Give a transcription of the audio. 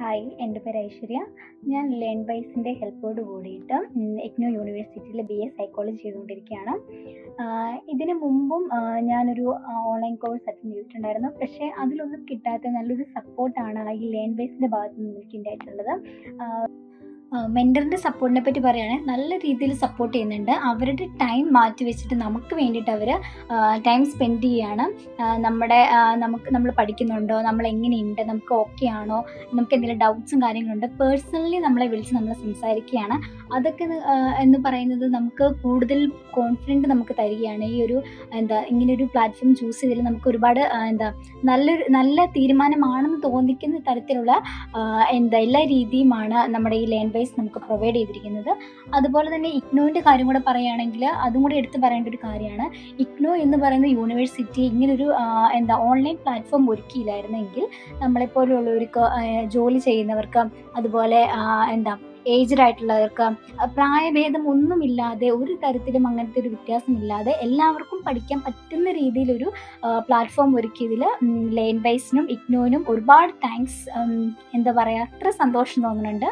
Hi എന്റെ പേര് ഐശ്വര്യ. ഞാൻ ലേൺ ബൈസിന്റെ ഹെൽപ്പോട് കൂടിയിട്ട് ഇഗ്നോ യൂണിവേഴ്സിറ്റിയിൽ ബി എ സൈക്കോളജി ചെയ്തുകൊണ്ടിരിക്കുകയാണ്. ഇതിനു മുമ്പും ഞാനൊരു ഓൺലൈൻ കോഴ്സ് അറ്റൻഡ് ചെയ്തിട്ടുണ്ടായിരുന്നു. പക്ഷേ അതിലൊന്നും കിട്ടാത്ത നല്ലൊരു സപ്പോർട്ടാണ് ഈ ലേൺ ബൈസിന്റെ ഭാഗത്തുനിന്ന് നിന്ന് എനിക്ക് ഉണ്ടായിട്ടുള്ളത്. മെന്ററിന്റെ സപ്പോർട്ടിനെ പറ്റി പറയുകയാണെങ്കിൽ നല്ല രീതിയിൽ സപ്പോർട്ട് ചെയ്യുന്നുണ്ട്. അവരുടെ ടൈം മാറ്റി വെച്ചിട്ട് നമുക്ക് വേണ്ടിയിട്ട് അവർ ടൈം സ്പെൻഡ് ചെയ്യുകയാണ്. നമ്മുടെ നമുക്ക് നമ്മൾ പഠിക്കുന്നുണ്ടോ നമ്മൾ എങ്ങനെയുണ്ട് നമുക്ക് ഓക്കെ ആണോ നമുക്ക് എന്തെങ്കിലും ഡൗട്ട്സും കാര്യങ്ങളുണ്ട്. പേഴ്സണലി നമ്മളെ വിളിച്ച് നമ്മൾ സംസാരിക്കുകയാണ്. അതൊക്കെ എന്ന് പറയുന്നത് നമുക്ക് കൂടുതൽ കോൺഫിഡന്റ് നമുക്ക് തരികയാണ്. ഈ ഒരു എന്താ ഇങ്ങനെ ഒരു പ്ലാറ്റ്ഫോം ചൂസ് ചെയ്തതിൽ നമുക്ക് ഒരുപാട് എന്താ നല്ലൊരു നല്ല തീരുമാനമാണെന്ന് തോന്നിക്കുന്ന തരത്തിലുള്ള എന്താ എല്ലാ രീതിയുമാണ് നമ്മുടെ ഈ ലേൺ ബൈസ് നമുക്ക് പ്രൊവൈഡ് ചെയ്തിരിക്കുന്നത്. അതുപോലെ തന്നെ ഇഗ്നോന്റെ കാര്യം കൂടെ പറയുകയാണെങ്കിൽ അതും കൂടി എടുത്തു പറയേണ്ട ഒരു കാര്യമാണ്. ഇഗ്നോ എന്ന് പറയുന്ന യൂണിവേഴ്സിറ്റി ഇങ്ങനൊരു എന്താ ഓൺലൈൻ പ്ലാറ്റ്ഫോം ഒരുക്കിയില്ലായിരുന്നെങ്കിൽ നമ്മളെപ്പോലെയുള്ളവർക്ക് ആഹ് ജോലി ചെയ്യുന്നവർക്ക് അതുപോലെ എന്താ ഏജ്ഡ് ആയിട്ടുള്ളവർക്ക് പ്രായഭേദം ഒന്നുമില്ലാതെ ഒരു തരത്തിലും അങ്ങനത്തെ ഒരു വ്യത്യാസമില്ലാതെ എല്ലാവർക്കും പഠിക്കാൻ പറ്റുന്ന രീതിയിലൊരു പ്ലാറ്റ്ഫോം ഒരുക്കിയതിൽ ലൈൻ ബൈസിനും ഇഗ്നോനും ഒരുപാട് താങ്ക്സ് എന്താ പറയുക അത്ര സന്തോഷം തോന്നുന്നുണ്ട്.